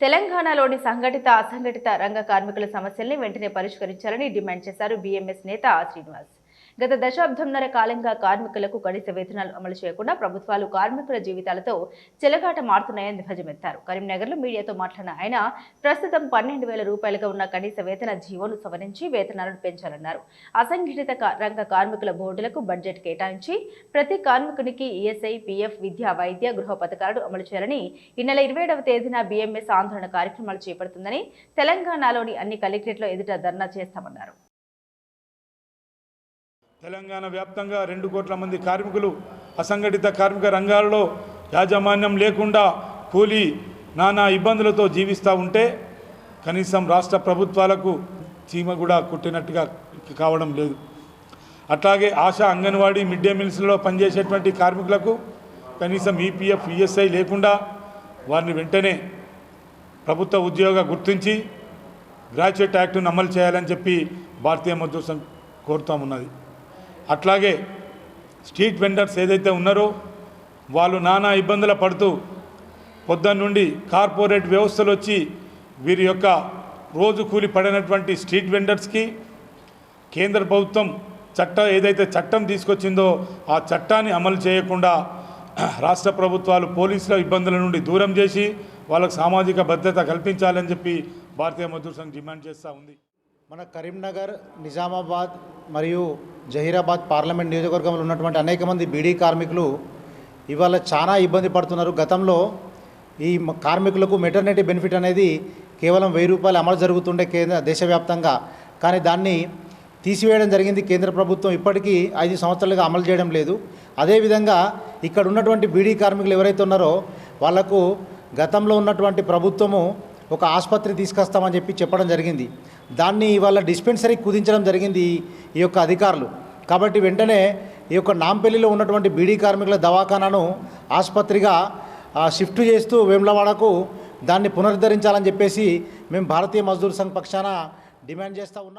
తెలంగాణలోని సంఘటిత అసంఘటిత రంగ కార్మికుల సమస్యల్ని వెంటనే పరిష్కరించాలని డిమాండ్ చేశారు బీఎంఎస్ నేత శ్రీనివాస్. గత దశాబ్దంన్నర కాలంగా కార్మికులకు కనీస వేతనాలు అమలు చేయకుండా ప్రభుత్వాలు కార్మికుల జీవితాలతో చెలగాట మారుతున్నాయని ధ్వజమెత్తారు. కరీంనగర్లో మీడియాతో మాట్లాడిన ఆయన ప్రస్తుతం పన్నెండు వేల రూపాయలుగా ఉన్న కనీస వేతన జీవోను సవరించి వేతనాలను పెంచాలన్నారు. అసంఘటిత రంగ కార్మికుల బోర్డులకు బడ్జెట్ కేటాయించి ప్రతి కార్మికునికి ఈఎస్ఐ పీఎఫ్ విద్యా వైద్య గృహ పథకాలను అమలు చేయాలని ఈ నెల ఇరవై ఏడవ తేదీన బీఎంఎస్ ఆందోళన కార్యక్రమాలు చేపడుతుందని తెలంగాణలోని అన్ని కలెక్టరేట్లో ఎదుట ధర్నా చేస్తామన్నారు. తెలంగాణ వ్యాప్తంగా రెండు కోట్ల మంది కార్మికులు అసంఘటిత కార్మిక రంగాల్లో యాజమాన్యం లేకుండా కూలీ నానా ఇబ్బందులతో జీవిస్తూ ఉంటే కనీసం రాష్ట్ర ప్రభుత్వాలకు చీమ కూడా కుట్టినట్టుగా కావడం లేదు. అట్లాగే ఆశా అంగన్వాడీ మిడ్ డే మీల్స్లో పనిచేసేటువంటి కార్మికులకు కనీసం ఈపీఎఫ్ ఈఎస్ఐ లేకుండా వారిని వెంటనే ప్రభుత్వ ఉద్యోగ గుర్తించి గ్రాడ్యుయేట్ యాక్ట్ను అమలు చేయాలని చెప్పి భారతీయ మజ్దూర్ సంఘ్ ఉన్నది. అట్లాగే స్ట్రీట్ వెండర్స్ ఏదైతే ఉన్నారో వాళ్ళు నానా ఇబ్బందులు పడుతూ పొద్దున్న నుండి కార్పొరేట్ వ్యవస్థలు వచ్చి వీరి యొక్క రోజు కూలి పడినటువంటి స్ట్రీట్ వెండర్స్కి కేంద్ర ప్రభుత్వం చట్టం ఏదైతే చట్టం తీసుకొచ్చిందో ఆ చట్టాన్ని అమలు చేయకుండా రాష్ట్ర ప్రభుత్వాలు పోలీసుల ఇబ్బందుల నుండి దూరం చేసి వాళ్ళకు సామాజిక భద్రత కల్పించాలని చెప్పి భారతీయ మజ్దూర్ సంఘ్ డిమాండ్ చేస్తూ ఉంది. మన కరీంనగర్ నిజామాబాద్ మరియు జహీరాబాద్ పార్లమెంట్ నియోజకవర్గంలో ఉన్నటువంటి అనేక మంది బీడీ కార్మికులు ఇవాళ చాలా ఇబ్బంది పడుతున్నారు. గతంలో ఈ కార్మికులకు మెటర్నిటీ బెనిఫిట్ అనేది కేవలం వెయ్యి రూపాయలు అమలు జరుగుతుండే కేంద్ర దేశవ్యాప్తంగా. కానీ దాన్ని తీసివేయడం జరిగింది కేంద్ర ప్రభుత్వం. ఇప్పటికీ ఐదు సంవత్సరాలుగా అమలు చేయడం లేదు. అదేవిధంగా ఇక్కడ ఉన్నటువంటి బీడీ కార్మికులు ఎవరైతే ఉన్నారో వాళ్ళకు గతంలో ఉన్నటువంటి ప్రభుత్వము ఒక ఆసుపత్రి తీసుకొస్తామని చెప్పి చెప్పడం జరిగింది. దాన్ని ఇవాళ డిస్పెన్సరీ కుదించడం జరిగింది ఈ యొక్క అధికారులు. కాబట్టి వెంటనే ఈ యొక్క నాంపల్లిలో ఉన్నటువంటి బీడీ కార్మికుల దవాఖానాను ఆసుపత్రిగా షిఫ్ట్ చేస్తూ వేములవాడకు దాన్ని పునరుద్ధరించాలని చెప్పేసి మేము భారతీయ మజ్దూర్ సంఘ్ పక్షాన డిమాండ్ చేస్తూ ఉన్నాం.